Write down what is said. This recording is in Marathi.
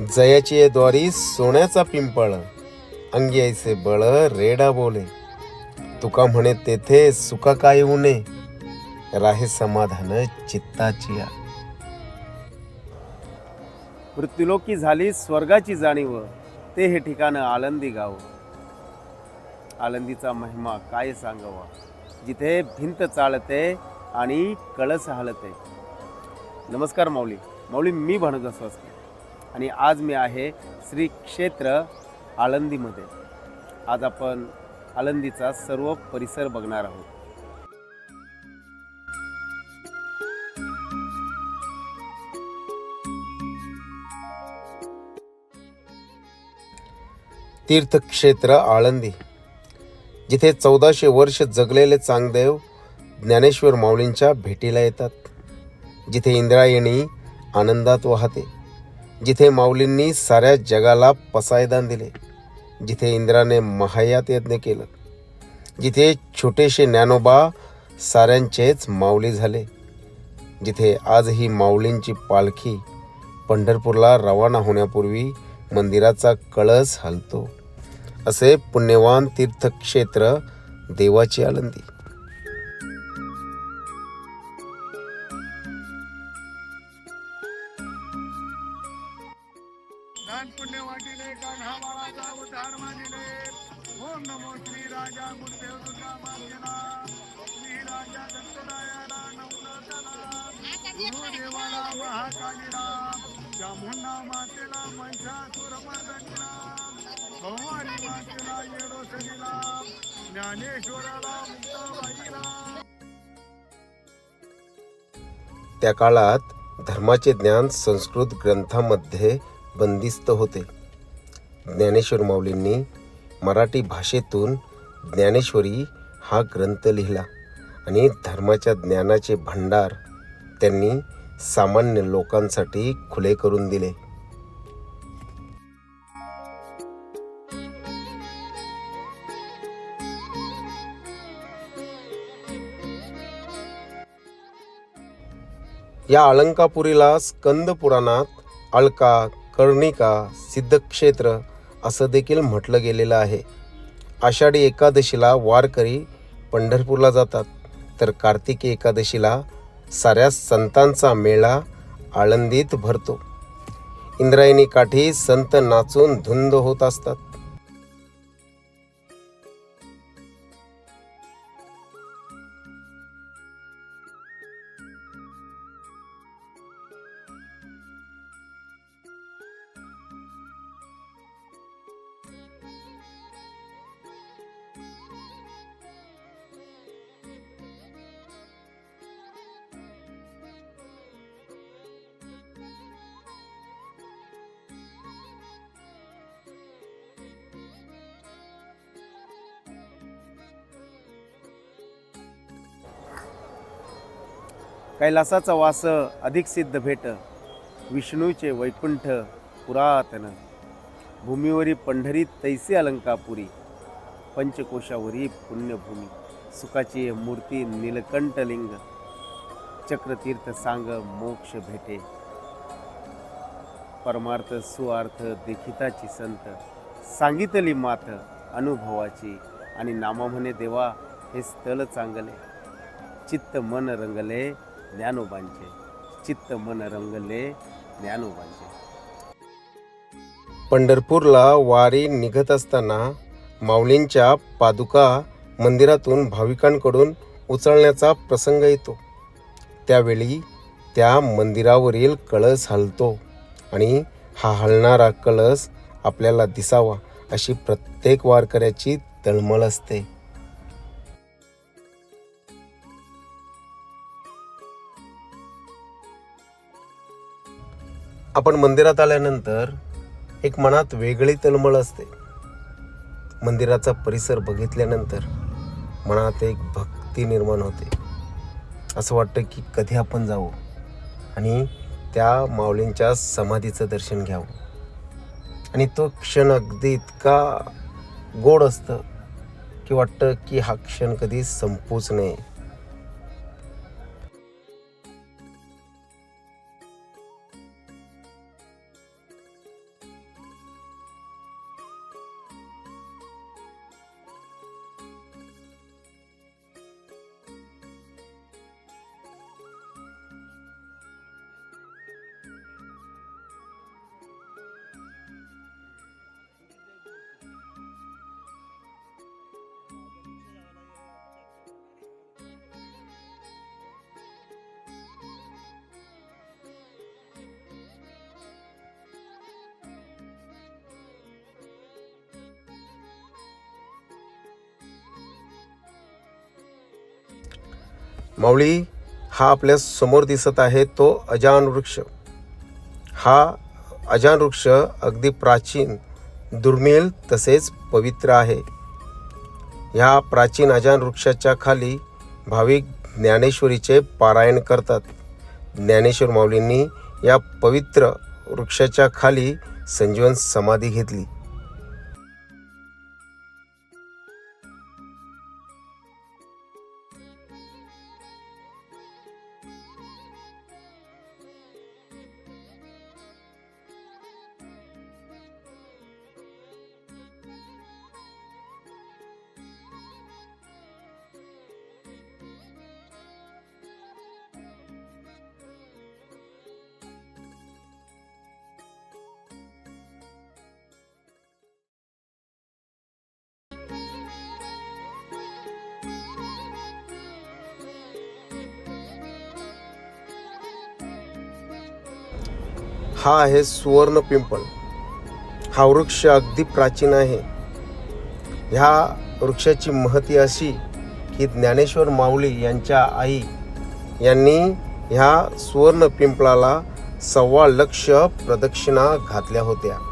जयाची द्वारी सोन्याचा पिंपळ. अंगी ऐसे बळ रेडा बोले. तुका म्हणे तेथे सुका काय उणे. राहे समाधान चित्ताची मृत्युलोकी झाली स्वर्गाची जाणीव. ते हे ठिकाण आळंदी गाव. आळंदीचा महिमा काय सांगावा? जिथे भिंत चालते आणि कळस हलते. नमस्कार माऊली. माऊली मी भानुदा असतो आणि आज मी आहे श्री क्षेत्र आळंदीमध्ये. आज आपण आळंदीचा सर्व परिसर बघणार आहोत. तीर्थक्षेत्र आळंदी. जिथे चौदाशे वर्ष जगलेले चांगदेव ज्ञानेश्वर माऊलींच्या भेटीला येतात. जिथे इंद्रायणी आनंदात वाहते. जिथे माऊलींनी साऱ्या जगाला पसायदान दिले जिथे इंद्राने महायात यज्ञ केलं जिथे छोटेसे ज्ञानोबा साऱ्यांचेच माऊली झाले जिथे आजही माऊलींची पालखी पंढरपूरला रवाना होण्यापूर्वी मंदिराचा कळस हलतो असे पुण्यवान तीर्थक्षेत्र देवाची आनंदी श्री राजा गुरुदेव दुर्गा मातेला मी राजा दत्तरायाला नवनाथाला गुरुदेवाला महाकालीला चामुंडा मातेला महिषासुर मर्दनीला भवानी मातेला येडोसरीला ज्ञानेश्वराला मुक्ताबाईला त्या काळात धर्माचे ज्ञान संस्कृत ग्रंथामध्ये बंदिस्त होते. ज्ञानेश्वर माऊलींनी मराठी भाषेतून ज्ञानेश्वरी हा ग्रंथ लिहिला आणि धर्माच्या ज्ञानाचे भंडार त्यांनी सामान्य लोकांसाठी खुले करून दिले. या अलंकापुरीला स्कंद पुराणात अलका कर्णिका सिद्धक्षेत्र असं देखील म्हटलं गेलेलं आहे. आषाढी एकादशीला वारकरी पंढरपूरला जातात. तर कार्तिकी एकादशीला साऱ्या संतांचा मेळा आळंदीत भरतो. इंद्रायणी काठी संत नाचून धुंद होत असतात. कैलासाचा वास अधिक सिद्ध भेट. विष्णूचे वैकुंठ पुरातन. भूमीवरी पंढरी तैसे अलंकापुरी. पंचकोशावरी पुण्यभूमी. सुखाची मूर्ती नीलकंठलिंग. चक्रतीर्थ सांग मोक्ष भेटे. परमार्थ सुआर्थ देखिताची संत. सांगितली मात अनुभवाची. आणि नामा म्हणे देवा हे स्थल चांगले. चित्त मन रंगले ज्ञानोबांचे. चित्त मन रंगले ज्ञानोबांचे. पंढरपूरला वारी निघत असताना माऊलींच्या पादुका मंदिरातून भाविकांकडून उचलण्याचा प्रसंग येतो. त्यावेळी त्या मंदिरावरील कळस हलतो आणि हा हलणारा कळस आपल्याला दिसावा अशी प्रत्येक वारकऱ्याची तळमळ असते. आपण मंदिरात आल्यानंतर एक मनात वेगळी तलमळ असते. मंदिराचा परिसर बघितल्यानंतर मनात एक भक्ती निर्माण होते. असं वाटतं की कधी आपण जाऊ आणि त्या माऊलींच्या समाधीचं दर्शन घ्यावं. आणि तो क्षण अगदी इतका गोड असतं की वाटतं की हा क्षण कधी संपूच नये माऊली हा आपल्यासमोर दिसत आहे तो अजान वृक्ष. हा अजान वृक्ष अगदी प्राचीन दुर्मिळ तसेच पवित्र आहे. ह्या प्राचीन अजान वृक्षाच्या खाली भाविक ज्ञानेश्वरीचे पारायण करतात. ज्ञानेश्वर माऊलींनी या पवित्र वृक्षाच्या खाली संजीवन समाधी घेतली. हा आहे सुवर्ण पिंपळ. हा वृक्ष अगदी प्राचीन आहे. ह्या वृक्षाची महती अशी की ज्ञानेश्वर माऊली यांच्या आई यांनी ह्या सुवर्ण पिंपळाला सव्वा लक्ष प्रदक्षिणा घातल्या होत्या.